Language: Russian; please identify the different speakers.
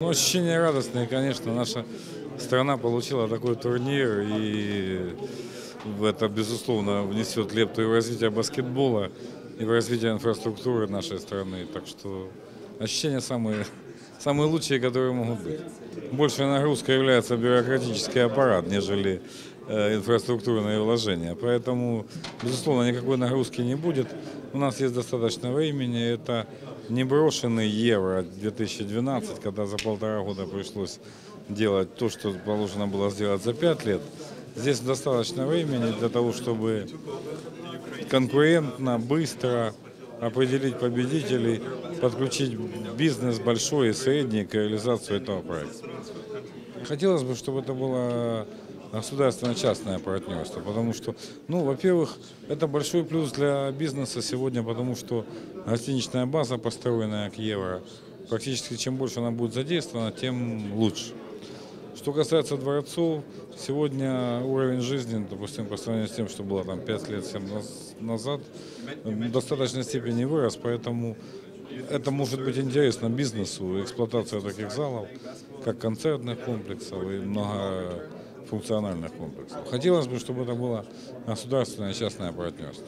Speaker 1: Ну, ощущения радостные, конечно. Наша страна получила такой турнир, и это, безусловно, внесет лепту и в развитие баскетбола, и в развитие инфраструктуры нашей страны. Так что ощущения самые, самые лучшие, которые могут быть. Большая нагрузка является бюрократический аппарат, нежели инфраструктурные вложения. Поэтому, безусловно, никакой нагрузки не будет. У нас есть достаточно времени. Это не брошенный евро 2012, когда за полтора года пришлось делать то, что положено было сделать за пять лет. Здесь достаточно времени для того, чтобы конкурентно, быстро определить победителей, подключить бизнес большой и средний к реализацию этого проекта. Хотелось бы, чтобы это было государственно-частное партнерство, потому что, ну, во-первых, это большой плюс для бизнеса сегодня, потому что гостиничная база, построенная к евро, практически чем больше она будет задействована, тем лучше. Что касается дворцов, сегодня уровень жизни, допустим, по сравнению с тем, что было там 5 лет 7 назад, в достаточной степени вырос, поэтому это может быть интересно бизнесу, эксплуатация таких залов, как концертных комплексов и многофункциональных комплексов. Хотелось бы, чтобы это было государственное и частное партнерство.